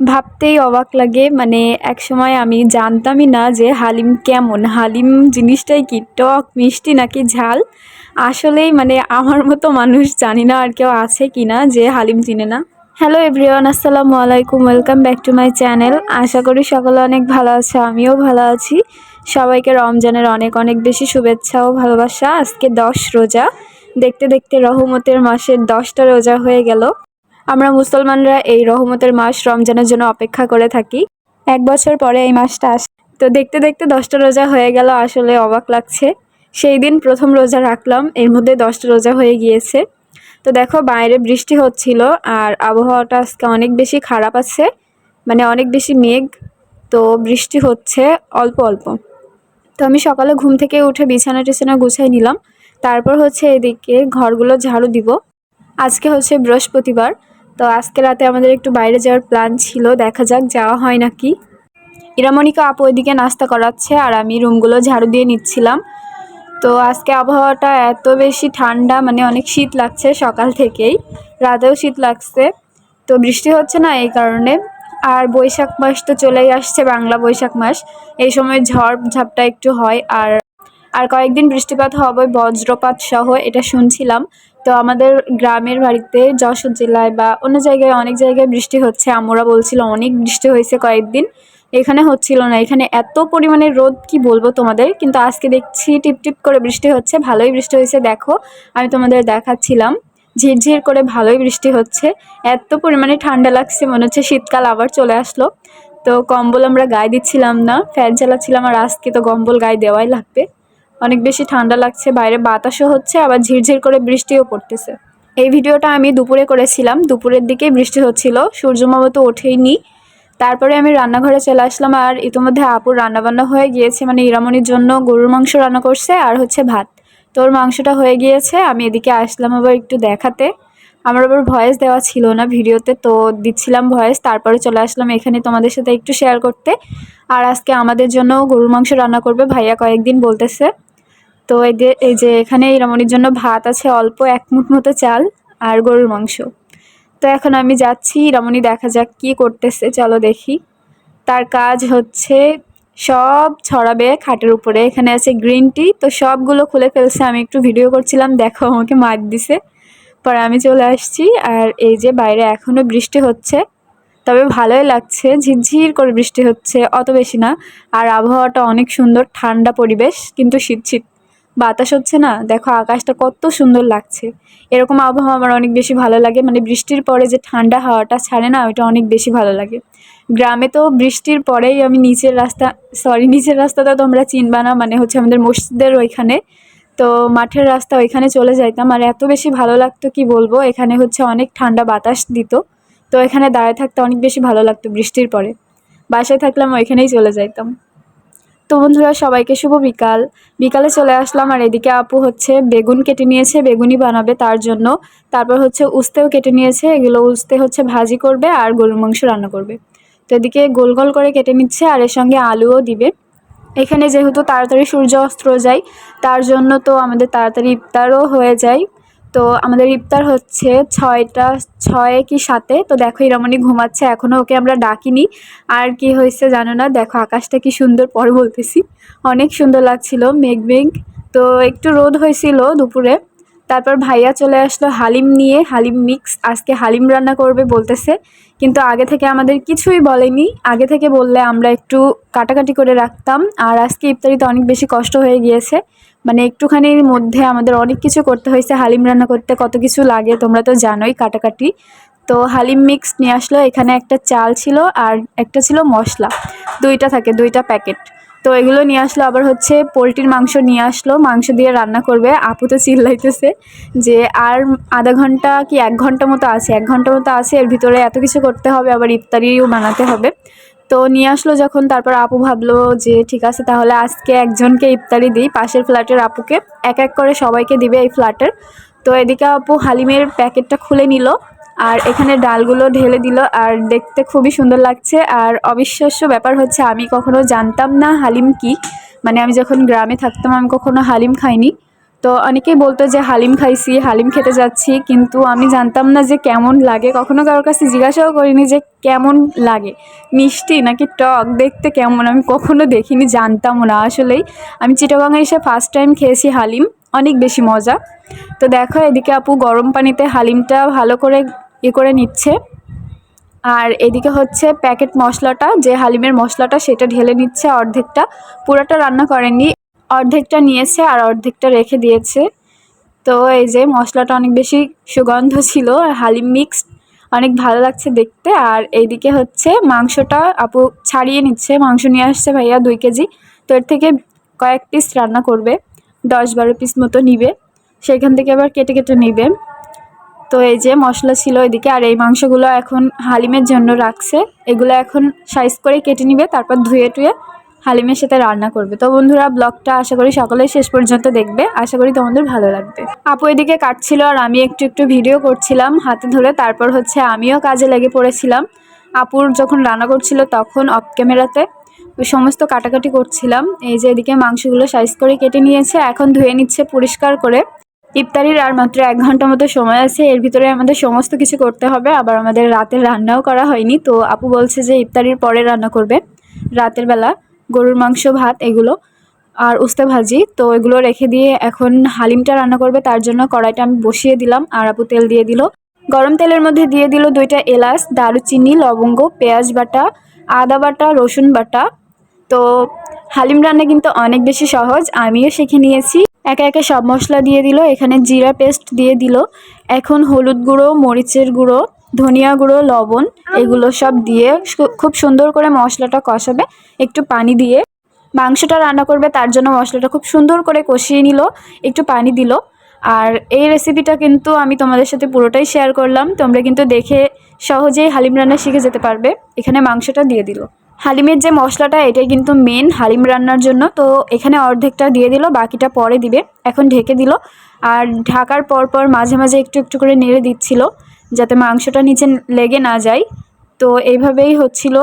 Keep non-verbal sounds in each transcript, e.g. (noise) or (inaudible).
ভাবতেই অবাক লাগে। মানে এক সময় আমি জানতামই না যে হালিম কেমন? হালিম জিনিসটাই কি, টক, মিষ্টি নাকি ঝাল? আসলেই মানে আমার মতো মানুষ জানি না আর কেউ আছে কি না যে হালিম চিনে না। হ্যালো এভরিওয়ান আসসালামু আলাইকুম welcome back to my channel আশা করি সকলে অনেক ভালো আছে, আমিও ভালো আছি। সবাইকে রমজানের অনেক অনেক বেশি শুভেচ্ছা ও ভালোবাসা। আজকে দশ রোজা। দেখতে দেখতে রহমতের মাসের দশটা রোজা হয়ে গেল। আমরা মুসলমানরা এই রহমতের মাস রমজানের জন্য অপেক্ষা করে থাকি। এক বছর পরে এই মাসটা আস, তো দেখতে দেখতে দশটা রোজা হয়ে গেল, আসলে অবাক লাগছে। সেই দিন প্রথম রোজা রাখলাম, এর মধ্যে দশটা রোজা হয়ে গিয়েছে। তো দেখো, বাইরে বৃষ্টি হচ্ছিল, আর আবহাওয়াটা আজকে অনেক বেশি খারাপ আছে মানে অনেক বেশি মেঘ, তো বৃষ্টি হচ্ছে অল্প অল্প। তো আমি সকালে ঘুম থেকে উঠে বিছানা টিছানা গুছাই নিলাম, তারপর হচ্ছে এদিকে ঘরগুলো ঝাড়ু দিব। আজকে হচ্ছে বৃহস্পতিবার তো আজকে রাতে আমাদের একটু বাইরে যাওয়ার প্ল্যান ছিল, দেখা যাক যাওয়া হয় নাকি। ইরামণিকা আপু ওইদিকে নাস্তা করাচ্ছে আর আমি রুমগুলো ঝাড়ু দিয়ে নিচ্ছিলাম। তো আজকে আবহাওয়াটা এত বেশি ঠান্ডা মানে অনেক শীত লাগছে সকাল থেকেই, রাতেও শীত লাগছে। তো বৃষ্টি হচ্ছে না এই কারণে। আর বৈশাখ মাস তো চলেই আসছে, বাংলা বৈশাখ মাস। এই সময় ঝড় ঝাপটা একটু হয় আর আর কয়েকদিন বৃষ্টিপাত হবে, বজ্রপাত সহ, এটা শুনছিলাম। তো আমাদের গ্রামের বাড়িতে যশোর জেলায় বা অন্য জায়গায় অনেক জায়গায় বৃষ্টি হচ্ছে। আমরা বলছিল অনেক বৃষ্টি হয়েছে কয়েকদিন। এখানে হচ্ছিল না। এখানে এত পরিমাণে রোদ, কি বলব তোমাদের? কিন্তু আজকে দেখছি টিপ টিপ করে বৃষ্টি হচ্ছে। ভালোই বৃষ্টি হয়েছে, দেখো। আমি তোমাদের দেখাচ্ছিলাম। ঝিরঝির করে ভালোই বৃষ্টি হচ্ছে। এত পরিমাণে ঠান্ডা লাগছে, মনে হচ্ছে শীতকাল আবার চলে আসলো। তো কম্বল আমরা গায়ে দিচ্ছিলাম না। ফ্যান চালাচ্ছিলাম আর আজকে তো কম্বল গায়ে দেওয়াই লাগবে। অনেক বেশি ঠান্ডা লাগছে, বাইরে বাতাসও হচ্ছে, আবার ঝিরঝির করে বৃষ্টিও পড়তেছে। এই ভিডিওটা আমি দুপুরে করেছিলাম, দুপুরের দিকে বৃষ্টি হচ্ছিল সূর্যমামা তো ওঠেইনি। তারপরে আমি রান্নাঘরে চলে আসলাম, আর ইতিমধ্যে আপুর রান্নাবান্না হয়ে গিয়েছে মানে ইরামনির জন্য গরুর মাংস রান্না করছে, আর হচ্ছে ভাত। তোর মাংসটা হয়ে গিয়েছে, আমি এদিকে আসলাম আবার একটু দেখাতে। আমার আবার ভয়েস দেওয়া ছিল না ভিডিওতে, তো দিচ্ছিলাম ভয়েস, তারপরে চলে আসলাম এখানে তোমাদের সাথে একটু শেয়ার করতে। আর আজকে আমাদের জন্য গরুর মাংস রান্না করবে ভাইয়া কয়েকদিন বলতেছে। তো এই যে এই যে এখানে ইরামনির জন্য ভাত আছে অল্প এক মুঠ মতো চাল আর গরুর মাংস। তো এখন আমি যাচ্ছি, রমণী দেখা যাক কি করতেছে, চলো দেখি। তার কাজ হচ্ছে সব ছড়াবে খাটের উপরে। এখানে আছে গ্রিন টি, তো সবগুলো খুলে ফেলছে। আমি একটু ভিডিও করছিলাম, দেখো আমাকে মার দিছে। পরে আমি চলে আসছি আর এই যে বাইরে এখনও বৃষ্টি হচ্ছে। তবে ভালোই লাগছে, ঝিরঝির করে বৃষ্টি হচ্ছে, অত বেশি না। আর আবহাওয়াটা অনেক সুন্দর, ঠান্ডা পরিবেশ, কিন্তু শীত শীত। বাতাস হচ্ছে না? দেখো, আকাশটা কত সুন্দর লাগছে। এরকম আবহাওয়া আমার অনেক বেশি ভালো লাগে। মানে বৃষ্টির পরে যে ঠান্ডা হাওয়াটা ছাড়ে না, ওইটা অনেক বেশি ভালো লাগে। গ্রামে তো বৃষ্টির পরেই আমি নিচের রাস্তা সরি নিচের রাস্তাটা তোমরা চিনবা না মানে হচ্ছে আমাদের মসজিদের ওইখানে। তো মাঠের রাস্তা ওইখানে চলে যাইতাম। আর এত বেশি ভালো লাগতো, কি বলব? এখানে হচ্ছে অনেক ঠান্ডা বাতাস দিত। তো এখানে দাঁড়িয়ে থাকতে অনেক বেশি ভালো লাগতো বৃষ্টির পরে। বাসায় থাকলাম ওইখানেই চলে যাইতাম। তো বন্ধুরা, সবাইকে শুভ বিকাল। বিকালে চলে আসলাম আর এদিকে আপু হচ্ছে বেগুন কেটে নিয়েছে বেগুনি বানাবে তার জন্য। তারপর হচ্ছে উস্তেও কেটে নিয়েছে, এগুলো উস্তে হচ্ছে ভাজি করবে আর গরুর মাংস রান্না করবে। তো এদিকে গোল গোল করে কেটে নিচ্ছে আর এর সঙ্গে আলুও দিবে। এখানে যেহেতু তাড়াতাড়ি সূর্য অস্ত্র যায়, তার জন্য তো আমাদের তাড়াতাড়ি ইফতারও হয়ে যায়। তো আমাদের ইফতার হচ্ছে ছয়টা, ছয় কি সাতে। তো দেখো ইরামনি ঘুমাচ্ছে এখনও ওকে আমরা ডাকিনি। আর কি হয়েছে জানো না? দেখো আকাশটা কি সুন্দর, পর বলতেছি। অনেক সুন্দর লাগছিল, মেঘ মেঘ। তো একটু রোদ হয়েছিল দুপুরে। তারপর ভাইয়া চলে আসলো হালিম নিয়ে। হালিম মিক্স, আজকে হালিম রান্না করবে বলতেছে। কিন্তু আগে থেকে আমাদের কিছুই বলেনি। আগে থেকে বললে আমরা একটু কাটাকাটি করে রাখতাম। আর আজকে ইফতারিতে অনেক বেশি কষ্ট হয়ে গিয়েছে। মানে একটুখানির মধ্যে আমাদের অনেক কিছু করতে হয়েছে, হালিম রান্না করতে কত কিছু লাগে তোমরা তো জানোই কাটাকাটি। তো হালিম মিক্স নিয়ে আসলো, এখানে একটা চাল ছিল আর একটা ছিল মশলা, দুইটা থাকে, দুইটা প্যাকেট তো এগুলো নিয়ে আসলো, আবার হচ্ছে পোলট্রির মাংস নিয়ে আসলো, মাংস দিয়ে রান্না করবে, আপু তো চিল্লাইতেছে যে আর আধা ঘণ্টা কি এক ঘণ্টা মতো আছে, এক ঘণ্টা মতো আছে, এর ভিতরে এত কিছু করতে হবে, আবার ইফতারিও বানাতে হবে। তো নিয়ে আসলো যখন, তারপর আপু ভাবলো যে ঠিক আছে, তাহলে আজকে একজনকে ইফতারি দিই, পাশের ফ্ল্যাটের আপুকে। এক এক করে সবাইকে দিবে এই ফ্ল্যাটের। তো এদিকে আপু হালিমের প্যাকেটটা খুলে নিল আর এখানে ডালগুলো ঢেলে দিল আর দেখতে খুবই সুন্দর লাগছে। আর অবিশ্বাস্য ব্যাপার হচ্ছে, আমি কখনো জানতাম না হালিম কি। মানে আমি যখন গ্রামে থাকতাম, আমি কখনো হালিম খাইনি। তো অনেকেই বলতো যে হালিম খাইছি, হালিম খেতে যাচ্ছি, কিন্তু আমি জানতাম না যে কেমন লাগে। কখনো কারোর কাছে জিজ্ঞাসাও করিনি যে কেমন লাগে। মিষ্টি নাকি টক? দেখতে কেমন? আমি কখনো দেখিনি, জানতামও না। আসলেই আমি চিটাগাঙে এসে ফার্স্ট টাইম খেয়েছি হালিম। অনেক বেশি মজা। তো দেখো, এদিকে আপু গরম পানিতে হালিমটা ভালো করে ইয়ে করে নিচ্ছে। আর এদিকে হচ্ছে প্যাকেট মশলাটা, যে হালিমের মশলাটা সেটা ঢেলে নিচ্ছে অর্ধেকটা। পুরোটা রান্না করেনি অর্ধেকটা নিয়েছে আর অর্ধেকটা রেখে দিয়েছে। তো এই যে মশলাটা অনেক বেশি সুগন্ধ ছিল হালিম মিক্সড অনেক ভালো লাগছে দেখতে। আর এইদিকে হচ্ছে মাংসটা আপু ছাড়িয়ে নিচ্ছে। মাংস নিয়ে আসছে ভাইয়া দুই কেজি। তো এর থেকে কয়েক পিস রান্না করবে। দশ বারো পিস মতো নিবে। সেখান থেকে আবার কেটে কেটে নিবে। তো এই যে মশলা ছিল এদিকে। আর এই মাংসগুলো এখন হালিমের জন্য রাখছে। এগুলো এখন সাইজ করে কেটে নিবে। তারপর ধুয়ে টুয়ে হালিমের সাথে রান্না করবে। তো বন্ধুরা, ব্লগটা আশা করি সকলেই শেষ পর্যন্ত দেখবে। আশা করি তোমাদের ভালো লাগবে। আপু এদিকে কাটছিল আর আমি একটু একটু ভিডিও করছিলাম হাতে ধরে। তারপর হচ্ছে আমিও কাজে লেগে পড়েছিলাম। আপুর যখন রান্না করছিল তখন অফ ক্যামেরাতে ওই সমস্ত কাটাকাটি করছিলাম। এই যে এদিকে মাংসগুলো সাইজ করে কেটে নিয়েছে, এখন ধুয়ে নিচ্ছে পরিষ্কার করে। ইফতারির আর মাত্র এক ঘণ্টা মতো সময় আছে, এর ভিতরে আমাদের সমস্ত কিছু করতে হবে। আবার আমাদের রাতের রান্নাও করা হয়নি। তো আপু বলছে যে ইফতারির পরে রান্না করবে, রাতের বেলা। গরুর মাংস, ভাত এগুলো আর উস্তে ভাজি। তো এগুলো রেখে দিয়ে এখন হালিমটা রান্না করবে, তার জন্য কড়াইটা আমি বসিয়ে দিলাম। আর আপু তেল দিয়ে দিল। গরম তেলের মধ্যে দিয়ে দিল দুইটা এলাচ, দারুচিনি, লবঙ্গ, পেঁয়াজ বাটা, আদা বাটা, রসুন বাটা। তো হালিম রান্না কিন্তু অনেক বেশি সহজ, আমিও শিখে নিয়েছি। একে একে সব মশলা দিয়ে দিল, এখানে জিরা পেস্ট দিয়ে দিল। এখন হলুদ গুঁড়ো, মরিচের গুঁড়ো ধনিয়া গুঁড়ো, লবণ, এগুলো সব দিয়ে খুব সুন্দর করে মশলাটা কষাবে। একটু পানি দিয়ে। মাংসটা রান্না করবে, তার জন্য মশলাটা খুব সুন্দর করে কষিয়ে নিল, একটু পানি দিল। আর এই রেসিপিটা কিন্তু আমি তোমাদের সাথে পুরোটাই শেয়ার করলাম। তোমরা কিন্তু দেখে সহজেই হালিম রান্না শিখে যেতে পারবে। এখানে মাংসটা দিয়ে দিল। হালিমের যে মশলাটা, এটাই কিন্তু মেন হালিম রান্নার জন্য। তো এখানে অর্ধেকটা দিয়ে দিল, বাকিটা পরে দিবে। এখন ঢেকে দিল। আর ঢাকার পর পর মাঝে মাঝে একটু একটু করে নেড়ে দিচ্ছিল। যাতে মাংসটা নিচে লেগে না যায়। তো এইভাবেই হচ্ছিল।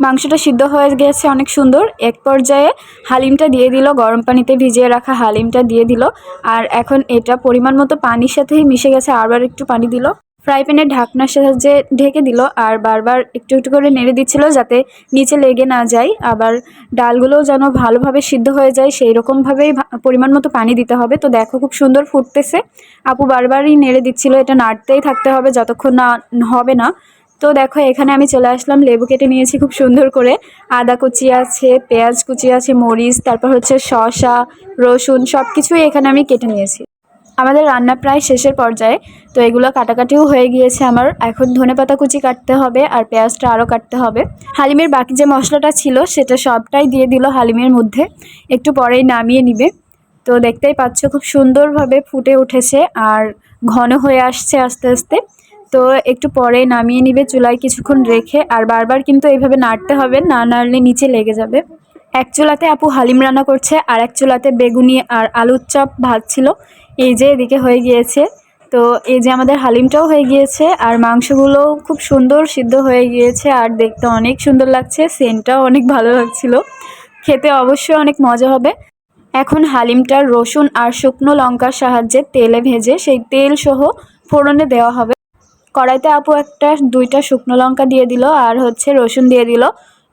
মাংসটা সিদ্ধ হয়ে গেছে অনেক সুন্দর। এক পর্যায়ে হালিমটা দিয়ে দিল, গরম পানিতে ভিজিয়ে রাখা হালিমটা দিয়ে দিল। আর এখন এটা পরিমাণ মতো পানির সাথেই মিশে গেছে। আবার একটু পানি দিল। ফ্রাই প্যানের ঢাকনার সাহায্যে ঢেকে দিল আর বারবার একটু একটু করে নেড়ে দিচ্ছিল যাতে নিচে লেগে না যায়। আবার ডালগুলোও যেন ভালোভাবে সিদ্ধ হয়ে যায় সেই রকমভাবেই পরিমাণ মতো পানি দিতে হবে। তো দেখো খুব সুন্দর ফুটতেছে। আপু বারবারই নেড়ে দিচ্ছিল, এটা নাড়তেই থাকতে হবে, যতক্ষণ না হবে না। তো দেখো, এখানে আমি চলে আসলাম, লেবু কেটে নিয়েছি খুব সুন্দর করে। আদা কুচি আছে, পেঁয়াজ কুচি আছে, মরিচ, তারপর হচ্ছে শসা, রসুন সব কিছুই এখানে আমি কেটে নিয়েছি। আমাদের রান্না প্রায় শেষের পর্যায়ে, তো এগুলো কাটাকাটিও হয়ে গিয়েছে আমার। এখন ধনেপাতা কুচি কাটতে হবে আর পেঁয়াজটা আরও কাটতে হবে। হালিমের বাকি যে মশলাটা ছিল, সেটা সবটাই দিয়ে দিল হালিমের মধ্যে। একটু পরেই নামিয়ে নিবে। তো দেখতেই পাচ্ছ খুব সুন্দরভাবে ফুটে উঠেছে আর ঘন হয়ে আসছে আস্তে আস্তে। তো একটু পরে নামিয়ে নিবে চুলায় কিছুক্ষণ রেখে। আর বারবার কিন্তু এইভাবে নাড়তে হবে, না নাড়লে নিচে লেগে যাবে। এক চুলাতে আপু হালিম রান্না করছে, আর এক চুলাতে বেগুনি আর আলুর চপ ভাজছিল। এই যে এদিকে হয়ে গিয়েছে। তো এই যে আমাদের হালিমটাও হয়ে গিয়েছে আর মাংসগুলো খুব সুন্দর সিদ্ধ হয়ে গিয়েছে আর দেখতে অনেক সুন্দর লাগছে, সেন্টটাও অনেক ভালো লাগছিল। খেতে অবশ্যই অনেক মজা হবে। এখন হালিমটার রসুন আর শুকনো লঙ্কার সাহায্যে তেলে ভেজে সেই তেল সহ ফোড়নে দেওয়া হবে। কড়াইতে আপু একটা দুইটা শুকনো লঙ্কা দিয়ে দিল আর হচ্ছে রসুন দিয়ে দিল।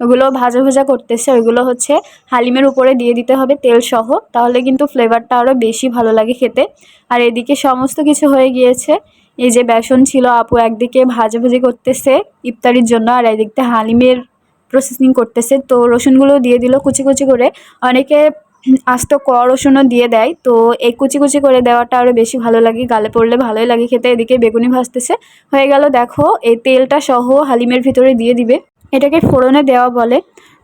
ওগুলো ভাজা ভাজা করতেছে, ওইগুলো হচ্ছে হালিমের উপরে দিয়ে দিতে হবে তেল সহ, তাহলে কিন্তু ফ্লেভারটা আরও বেশি ভালো লাগে খেতে। আর এদিকে সমস্ত কিছু হয়ে গিয়েছে। এই যে বেসন ছিল, আপু একদিকে ভাজাভাজি করতেছে ইফতারির জন্য, আর একদিকতে হালিমের প্রসেসিং করতেছে। তো রসুনগুলো দিয়ে দিল কুচি কুচি করে। অনেকে আস্ত ক রসুনও দিয়ে দেয়। তো এই কুচি কুচি করে দেওয়াটা আরও বেশি ভালো লাগে, গালে পড়লে ভালোই লাগে খেতে। এদিকে বেগুনি ভাজতেছে। হয়ে গেল, দেখো, এই তেলটা সহ হালিমের ভিতরে দিয়ে দিবে। এটাকে ফোড়নে দেওয়া বলে।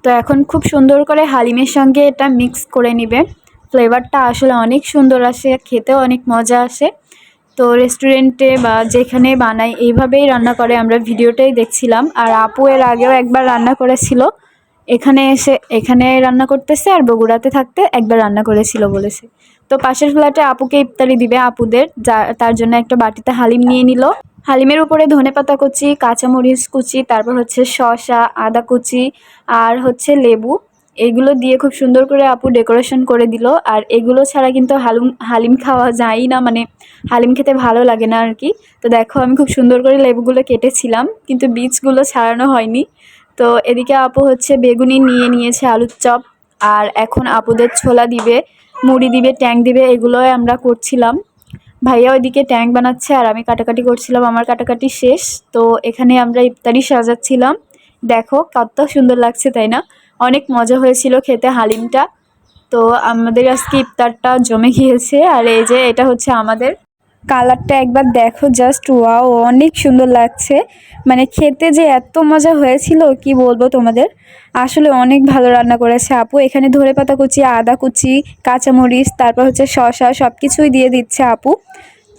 তো এখন খুব সুন্দর করে হালিমের সঙ্গে এটা মিক্স করে নিবে। ফ্লেভারটা আসলে অনেক সুন্দর আসে, খেতেও অনেক মজা আসে। তো রেস্টুরেন্টে বা যেখানে বানাই এইভাবেই রান্না করে, আমরা ভিডিওটাই দেখছিলাম। আর আপু এর আগেও একবার রান্না করেছিল। এখানে এসে, এখানে রান্না করতেছে আর বগুড়াতে থাকতে একবার রান্না করেছিল বলেছে। তো পাশের ফ্ল্যাটে আপুকে ইফতারি দিবে, আপুদের। যা, তার জন্য একটা বাটিতে হালিম নিয়ে নিল। হালিমের উপরে ধনেপাতা কুচি, কাঁচামরিচ কুচি, তারপর হচ্ছে শসা, আদা কুচি আর হচ্ছে লেবু। এগুলো দিয়ে খুব সুন্দর করে আপু ডেকোরেশন করে দিল। আর এগুলো ছাড়া কিন্তু হালুম, হালিম খাওয়া যায় না মানে হালিম খেতে ভালো লাগে না আর কি। তো দেখো, আমি খুব সুন্দর করে লেবুগুলো কেটেছিলাম, কিন্তু বীজগুলো ছাড়ানো হয়নি। তো এদিকে আপু হচ্ছে বেগুনি নিয়ে নিয়েছে আলুর চপ, আর এখন আপুদের ছোলা দিবে, মুড়ি দিবে, ট্যাং দিবে, এগুলোই আমরা করছিলাম। ভাইয়া ওইদিকে ট্যাঙ্ক বানাচ্ছে আর আমি কাটাকাটি করছিলাম, আমার কাটাকাটি শেষ। তো এখানে আমরা ইফতারি সাজাচ্ছিলাম। দেখো, কত সুন্দর লাগছে, তাই না? অনেক মজা হয়েছিল খেতে হালিমটা। তো আমাদের আজকে ইফতারটা জমে গিয়েছে। আর এই যে, এটা হচ্ছে আমাদের কালারটা একবার দেখো জাস্ট ওয়াও অনেক সুন্দর লাগছে। মানে খেতে যে এত মজা হয়েছিল, কি বলব তোমাদের? আসলে অনেক ভালো রান্না করেছে আপু। এখানে ধরে পাতা কুচি, আদা কুচি, কাঁচামরিচ, তারপর হচ্ছে শসা সব কিছুই দিয়ে দিচ্ছে আপু।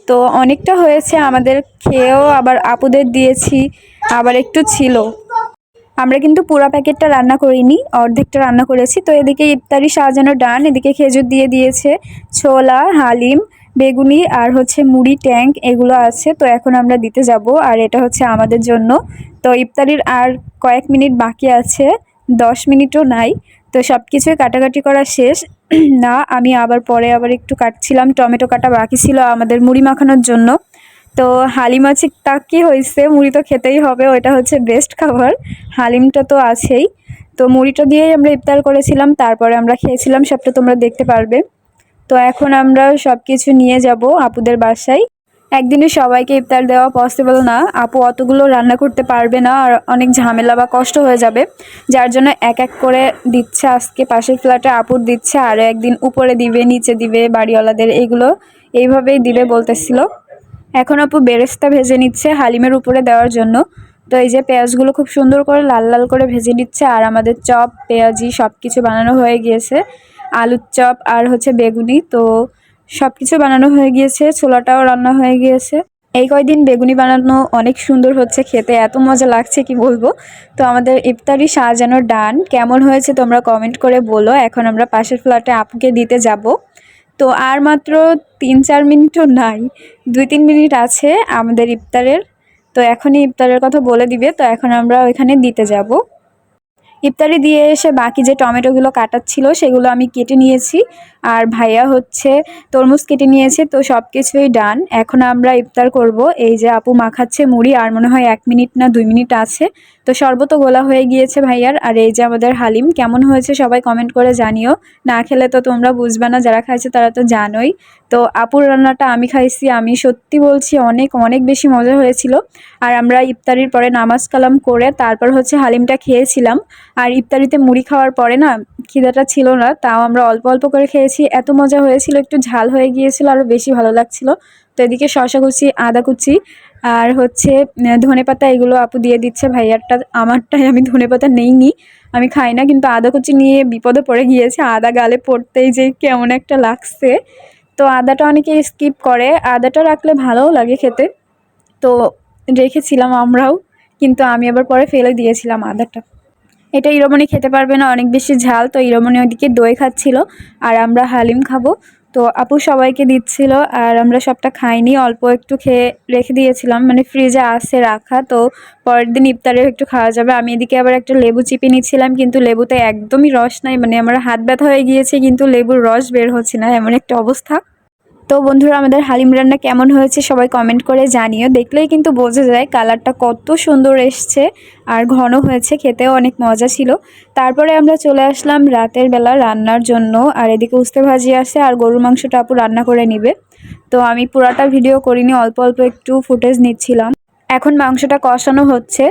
তো অনেকটা হয়েছে আমাদের, খেয়েও আবার আপুদের দিয়েছি, আবার একটু ছিল। আমরা কিন্তু পুরো প্যাকেটটা রান্না করিনি, অর্ধেকটা রান্না করেছি। তো এদিকে ইফতারি সাজানো ডান, এদিকে খেজুর দিয়ে দিয়েছে, ছোলা, হালিম বেগুনি আর হচ্ছে মুড়ি ট্যাঙ্ক এগুলো আছে, তো এখন আমরা দিতে যাব। আর এটা হচ্ছে আমাদের জন্য। তো ইফতারির আর কয়েক মিনিট বাকি আছে, দশ মিনিটও নাই। তো সব কিছুই কাটাকাটি করা শেষ। (clears throat) না, আমি আবার পরে আবার একটু কাটছিলাম, টমেটো কাটা বাকি ছিল আমাদের মুড়ি মাখানোর জন্য। তো হালিম আছে তা কী হয়েছে, মুড়ি তো খেতেই হবে, ওইটা হচ্ছে বেস্ট খাবার। হালিমটা তো আছেই। তো মুড়িটা দিয়েই আমরা ইফতার করেছিলাম, তারপরে আমরা খেয়েছিলাম, সবটা তোমরা দেখতে পারবে। তো এখন আমরা সব কিছু নিয়ে যাব আপুদের বাসায়। একদিনে সবাইকে ইফতার দেওয়া পসিবল না। আপু অতগুলো রান্না করতে পারবে না আর অনেক ঝামেলা বা কষ্ট হয়ে যাবে। যার জন্য এক এক করে দিচ্ছে আজকে। পাশের ফ্ল্যাটে আপুর দিচ্ছে, আর একদিন উপরে দিবে, নিচে দিবে, বাড়িওয়ালাদের এগুলো এইভাবেই দিবে বলতেছিল। এখন আপু বেরেস্তা ভেজে নিচ্ছে হালিমের উপরে দেওয়ার জন্য। তো এই যে পেঁয়াজগুলো খুব সুন্দর করে লাল লাল করে ভেজে নিচ্ছে আর আমাদের চপ, পেঁয়াজি সব কিছু বানানো হয়ে গিয়েছে। আলুর চপ আর হচ্ছে বেগুনি। তো সব কিছু বানানো হয়ে গিয়েছে, ছোলাটাও রান্না হয়ে গিয়েছে। এই কয়দিন বেগুনি বানানো অনেক সুন্দর হচ্ছে, খেতে এত মজা লাগছে, কি বলব? তো আমাদের ইফতারি সাজানোর ডান। কেমন হয়েছে তোমরা কমেন্ট করে বলো। এখন আমরা পাশের ফ্ল্যাটে আপুকে দিতে যাব। তো আর মাত্র তিন চার মিনিটও নাই, দুই তিন মিনিট আছে আমাদের ইফতারের। তো এখনই ইফতারের কথা বলে দিবে। তো এখন আমরা ওইখানে দিতে যাব। ইফতারি দিয়ে এসে বাকি যে টমেটোগুলো কাটার ছিল সেগুলো আমি কেটে নিয়েছি। আর ভাইয়া হচ্ছে তরমুজ কেটে নিয়েছে, তো সব কিছুই ডান এখন আমরা ইফতার করব। এই যে আপু মাখাচ্ছে মুড়ি, আর মনে হয় এক মিনিট না দুই মিনিট আছে। তো শরবতও গোলা হয়ে গিয়েছে ভাইয়ার। আর এই যে আমাদের হালিম, কেমন হয়েছে সবাই কমেন্ট করে জানিও। না খেলে তো তোমরা বুঝবে না, যারা খাইছে তারা তো জানোই। তো আপুর রান্নাটা আমি খাইছি, আমি সত্যি বলছি অনেক অনেক বেশি মজা হয়েছিল। আর আমরা ইফতারির পরে নামাজ কালাম করে তারপর হচ্ছে হালিমটা খেয়েছিলাম। আর ইফতারিতে মুড়ি খাওয়ার পরে না খিদাটা ছিল না, তাও আমরা অল্প অল্প করে খেয়েছি। এত মজা হয়েছিল, একটু ঝাল হয়ে গিয়েছিল আরও বেশি ভালো লাগছিল। তো এদিকে শশা কুচি, আদা কুচি আর হচ্ছে ধনে পাতা এগুলো আপু দিয়ে দিচ্ছে। ভাইয়ারটা, আমারটাই আমি ধনে পাতা নেইনি। আমি খাই না, কিন্তু আদা কুচি নিয়ে বিপদে পড়ে গিয়েছে। আদা গালে পড়তেই যে কেমন একটা লাগছে। তো আদাটা অনেকে স্কিপ করে। আদাটা রাখলে ভালোও লাগে খেতে। তো রেখেছিলাম আমরাও, কিন্তু আমি আবার পরে ফেলে দিয়েছিলাম আদাটা। এটা ইরমণি খেতে পারবে না, অনেক বেশি ঝাল। তো ইরমণি ওইদিকে দই খাচ্ছিল। আর আমরা হালিম খাব। তো আপু সবাইকে দিচ্ছিল আর আমরা সবটা খাইনি, অল্প একটু খেয়ে রেখে দিয়েছিলাম। মানে ফ্রিজে আসে রাখা, তো পরের দিন ইফতারে একটু খাওয়া যাবে। আমি এদিকে আবার একটা লেবু চিপে নিচ্ছিলাম, কিন্তু লেবুতে একদমই রস নাই মানে আমার হাত ব্যথা হয়ে গিয়েছে, কিন্তু লেবুর রস বের হচ্ছে না, এমন একটা অবস্থা। তো বন্ধুরা, আমাদের হালিম রান্না কেমন হয়েছে সবাই কমেন্ট করে জানিও। দেখলেই কিন্তু বোঝা যায় কালারটা কত সুন্দর এসছে আর ঘন হয়েছে, খেতেও অনেক মজা ছিল। তারপরে আমরা চলে আসলাম রাতের বেলা রান্নার জন্য। আর এদিকে উস্তে ভাজি আসে আর গরুর মাংসটা আপু রান্না করে নিবে। তো আমি পুরাটা ভিডিও করিনি, অল্প অল্প একটু ফুটেজ নিচ্ছিলাম। এখন মাংসটা কষানো হচ্ছে।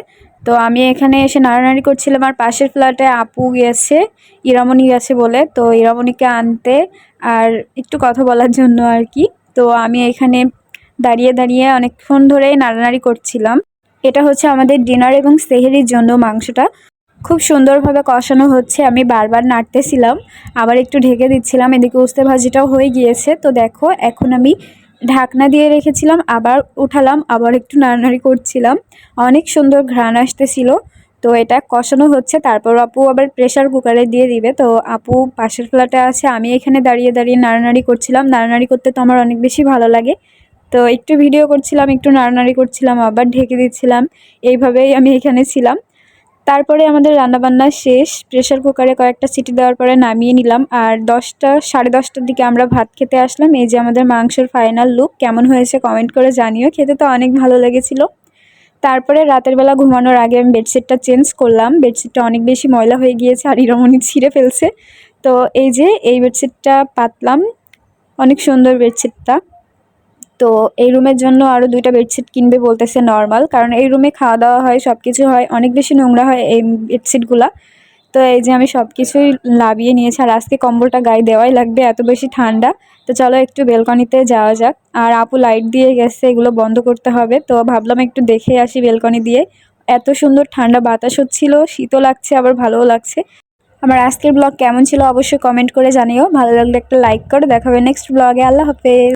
তো আমি এখানে এসে নাড়ানাড়ি করছিলাম আর পাশের ফ্ল্যাটে আপু গেছে, ইরামণি গেছে বলে। তো ইরামণিকে আনতে আর একটু কথা বলার জন্য আর কি। তো আমি এখানে দাঁড়িয়ে দাঁড়িয়ে অনেকক্ষণ ধরেই নাড়ানাড়ি করছিলাম। এটা হচ্ছে আমাদের ডিনার এবং সেহেরির জন্য মাংসটা। খুব সুন্দরভাবে কষানো হচ্ছে, আমি বারবার নাড়তেছিলাম। আবার একটু ঢেকে দিচ্ছিলাম, এদিকে উস্তে ভাজিটাও হয়ে গিয়েছে। তো দেখো, এখন আমি ঢাকনা দিয়ে রেখেছিলাম, আবার উঠালাম, আবার একটু নাড়ানাড়ি করছিলাম। অনেক সুন্দর ঘ্রাণ আসতেছিল। তো এটা কষানো হচ্ছে, তারপর আপু আবার প্রেশার কুকারে দিয়ে দিবে। তো আপু পাশের ফ্ল্যাটে আছে, আমি এখানে দাঁড়িয়ে দাঁড়িয়ে নাড়ানাড়ি করছিলাম। নাড়ানাড়ি করতে তো আমার অনেক বেশি ভালো লাগে। তো একটু ভিডিও করছিলাম, একটু নাড়ানাড়ি করছিলাম, আবার ঢেকে দিচ্ছিলাম। এইভাবেই আমি এখানে ছিলাম। তারপরে আমাদের রান্নাবান্না শেষ। প্রেশার কুকারে কয়েকটা সিটি দেওয়ার পরে নামিয়ে নিলাম। আর দশটা, সাড়ে দশটার দিকে আমরা ভাত খেতে আসলাম। এই যে আমাদের মাংসের ফাইনাল লুক কেমন হয়েছে কমেন্ট করে জানিও। খেতে তো অনেক ভালো লেগেছিলো। তারপরে রাতের বেলা ঘুমানোর আগে আমি বেডশিটটা চেঞ্জ করলাম। বেডশিটটা অনেক বেশি ময়লা হয়ে গিয়েছে আর ইরমণি ছিঁড়ে ফেলছে। তো এই যে এই বেডশিটটা পাতলাম। অনেক সুন্দর বেডশিটটা তো এই রুমের জন্য আরও দুইটা বেডশিট কিনবে বলতেছে নর্মাল। কারণ এই রুমে খাওয়া দাওয়া হয় সব কিছু হয়, অনেক বেশি নোংরা হয় এই বেডশিটগুলা। তো এই যে আমি সব কিছুই লাভিয়ে নিয়েছি, আর আজকে কম্বলটা গায়ে দেওয়াই লাগবে, এত বেশি ঠান্ডা। তো চলো একটু বেলকনিতে যাওয়া যাক। আর আপু লাইট দিয়ে গেছে, এগুলো বন্ধ করতে হবে। তো ভাবলাম একটু দেখে আসি বেলকনি দিয়ে। এত সুন্দর ঠান্ডা বাতাস হচ্ছিল, শীতও লাগছে, আবার ভালোও লাগছে। আমার আজকের ব্লগ কেমন ছিল অবশ্যই কমেন্ট করে জানিও। ভালো লাগলে একটা লাইক করে, দেখাবে নেক্সট ব্লগে। আল্লাহ হাফেজ।